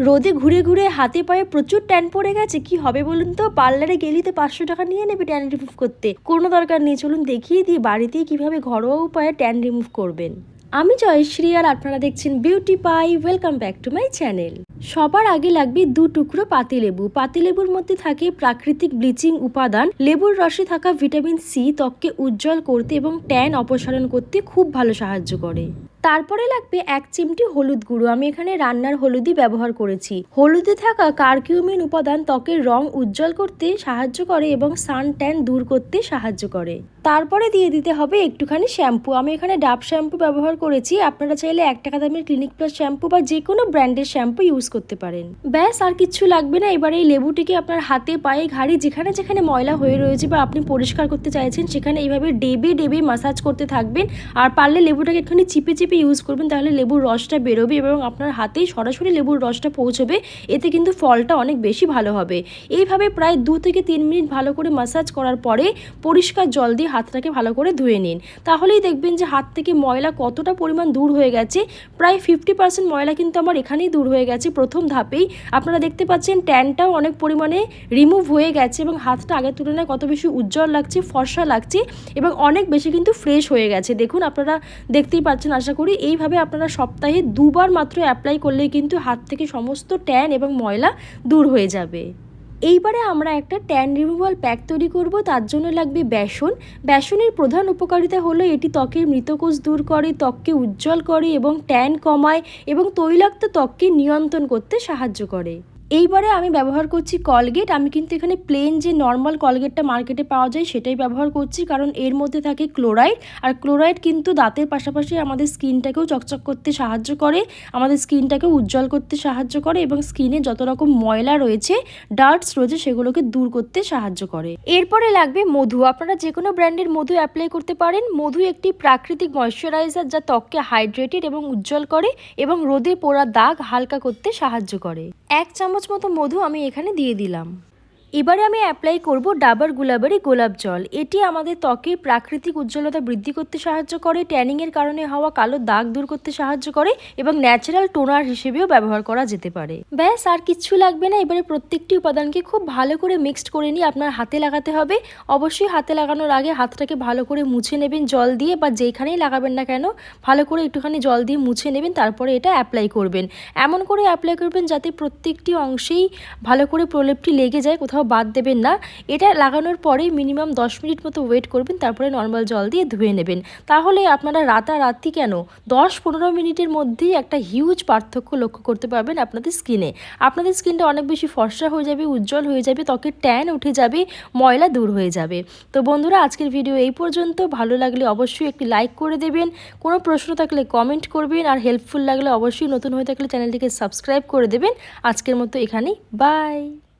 রোদে ঘুরে ঘুরে হাতে পায়ে প্রচুর ট্যান পড়ে গেছে, কি হবে বলুন তো? পার্লারে গেলেই তো পাঁচশো টাকা নিয়ে নেবে ট্যান রিমুভ করতে। কোনো দরকার নেই, চলুন দেখিয়ে দিই বাড়িতেই কীভাবে ঘরোয়া উপায়ে ট্যান রিমুভ করবেন। আমি জয়শ্রী আর আপনারা দেখছেন beauty pie welcome back to my channel সবার আগে লাগবে দু টুকরো পাতিলেবু পাতিলেবুর মধ্যে থাকে প্রাকৃতিক ব্লিচিং উপাদান। লেবুর রসে থাকা ভিটামিন সি ত্বককে উজ্জ্বল করতে এবং ট্যান অপসারণ করতে খুব ভালো সাহায্য করে। তারপরে লাগবে এক চিমটি হলুদ গুঁড়ো। আমি এখানে রান্নার হলুদই ব্যবহার করেছি। হলুদে থাকা কার্কিউমিন উপাদান ত্বকের রং উজ্জ্বল করতে সাহায্য করে এবং সান ট্যান দূর করতে সাহায্য করে। তারপরে দিয়ে দিতে হবে একটুখানি শ্যাম্পু। আমি এখানে ডাব শ্যাম্পু ব্যবহার করেছি। আপনারা চাইলে এক টাকা দামের ক্লিনিক প্লাস শ্যাম্পু বা যে কোনো ব্র্যান্ডের শ্যাম্পু ইউজ করতে পারেন। ব্যাস, আর কিচ্ছু লাগবে না। এবার এই লেবুটিকে আপনার হাতে, পায়ে, ঘাড়ি, যেখানে যেখানে ময়লা হয়ে রয়েছে বা আপনি পরিষ্কার করতে চাইছেন, সেখানে এইভাবে ডেবে ডেবে মাসাজ করতে থাকবেন। আর পারলে লেবুটাকে একটুখানি চিপে চিপে ইউজ করবেন, তাহলে লেবুর রসটা বেরোবে এবং আপনার হাতেই সরাসরি লেবুর রসটা পৌঁছবে। এতে কিন্তু ফলটা অনেক বেশি ভালো হবে। এইভাবে প্রায় দু থেকে তিন মিনিট ভালো করে মাসাজ করার পরে পরিষ্কার জল দিয়ে হাতটাকে ভালো করে ধুয়ে নিন। তাহলেই দেখবেন যে হাত থেকে ময়লা কতটা পরিমাণ দূর হয়ে গেছে। প্রায় ফিফটি পার্সেন্ট ময়লা কিন্তু আমার এখানেই দূর হয়ে গেছে প্রথম ধাপেই। আপনারা দেখতে পাচ্ছেন ট্যানটাও অনেক পরিমাণে রিমুভ হয়ে গেছে এবং হাতটা আগের তুলনায় কত বেশি উজ্জ্বল লাগছে, ফর্সা লাগছে এবং অনেক বেশি কিন্তু ফ্রেশ হয়ে গেছে। দেখুন, আপনারা দেখতেই পাচ্ছেন, আশা করি এইভাবে আপনারা সপ্তাহে দুবার মাত্র অ্যাপ্লাই করলেই কিন্তু হাত থেকে সমস্ত ট্যান এবং ময়লা দূর হয়ে যাবে। এইবারে আমরা একটা ট্যান রিমুভাল প্যাক তৈরি করব, তার জন্য লাগবে বেসন। বেসনের প্রধান উপকারিতা হলো এটি ত্বকের মৃতকোষ দূর করে, ত্বককে উজ্জ্বল করে এবং ট্যান কমায় এবং তৈলাক্ত ত্বককে নিয়ন্ত্রণ করতে সাহায্য করে। এইবারে আমি ব্যবহার করছি কলগেট আমি কিন্তু এখানে প্লেন যে নর্মাল কলগেটটা মার্কেটে পাওয়া যায় সেটাই ব্যবহার করছি, কারণ এর মধ্যে থাকে ক্লোরাইড আর ক্লোরাইড কিন্তু দাঁতের পাশাপাশি আমাদের স্কিনটাকেও চকচক করতে সাহায্য করে, আমাদের স্কিনটাকে উজ্জ্বল করতে সাহায্য করে এবং স্কিনে যত রকম ময়লা রয়েছে ডার্টস রয়েছে, সেগুলোকে দূর করতে সাহায্য করে। এরপরে লাগবে মধু। আপনারা যে কোনো ব্র্যান্ডের মধু অ্যাপ্লাই করতে পারেন। মধু একটি প্রাকৃতিক ময়শ্চারাইজার যা ত্বককে হাইড্রেটেড এবং উজ্জ্বল করে এবং রোদে পোড়া দাগ হালকা করতে সাহায্য করে। এক চামচ মতো মধু আমি এখানে দিয়ে দিলাম। এবারে আমি অ্যাপ্লাই করব ডাবার গুলাবারি গোলাপ জল। এটি আমাদের ত্বকের প্রাকৃতিক উজ্জ্বলতা বৃদ্ধি করতে সাহায্য করে ট্যানিংয়ের কারণে হওয়া কালো দাগ দূর করতে সাহায্য করে এবং ন্যাচারাল টোনার হিসেবেও ব্যবহার করা যেতে পারে। ব্যাস, আর কিচ্ছু লাগবে না। এবারে প্রত্যেকটি উপাদানকে খুব ভালো করে মিক্সড করে নিয়ে আপনার হাতে লাগাতে হবে। অবশ্যই হাতে লাগানোর আগে হাতটাকে ভালো করে মুছে নেবেন জল দিয়ে বা যেখানেই লাগাবেন না কেন, ভালো করে একটুখানি জল দিয়ে মুছে নেবেন, তারপরে এটা অ্যাপ্লাই করবেন। এমন করে অ্যাপ্লাই করবেন যাতে প্রত্যেকটি অংশেই ভালো করে প্রলেপটি লেগে যায়, কোথাও বাদ দেবেন না। এটা লাগানোর পরে মিনিমাম দশ মিনিট মতো ওয়েট করবেন, তারপরে নর্মাল জল দিয়ে ধুয়ে নেবেন। তাহলে আপনারা রাতারাতি কেন? দশ পনেরো মিনিটের মধ্যেই একটা হিউজ পার্থক্য লক্ষ্য করতে পারবেন আপনাদের স্কিনে আপনাদের স্কিনটা অনেক বেশি ফর্সা হয়ে যাবে, উজ্জ্বল হয়ে যাবে, ত্বকের ট্যান উঠে যাবে, ময়লা দূর হয়ে যাবে। তো বন্ধুরা, আজকের ভিডিও এই পর্যন্ত। ভালো লাগলে অবশ্যই একটি লাইক করে দেবেন। কোনো প্রশ্ন থাকলে কমেন্ট করবেন আর হেল্পফুল লাগলে অবশ্যই নতুন হয়ে থাকলে চ্যানেলটিকে সাবস্ক্রাইব করে দেবেন। আজকের মতো এখানেই। বাই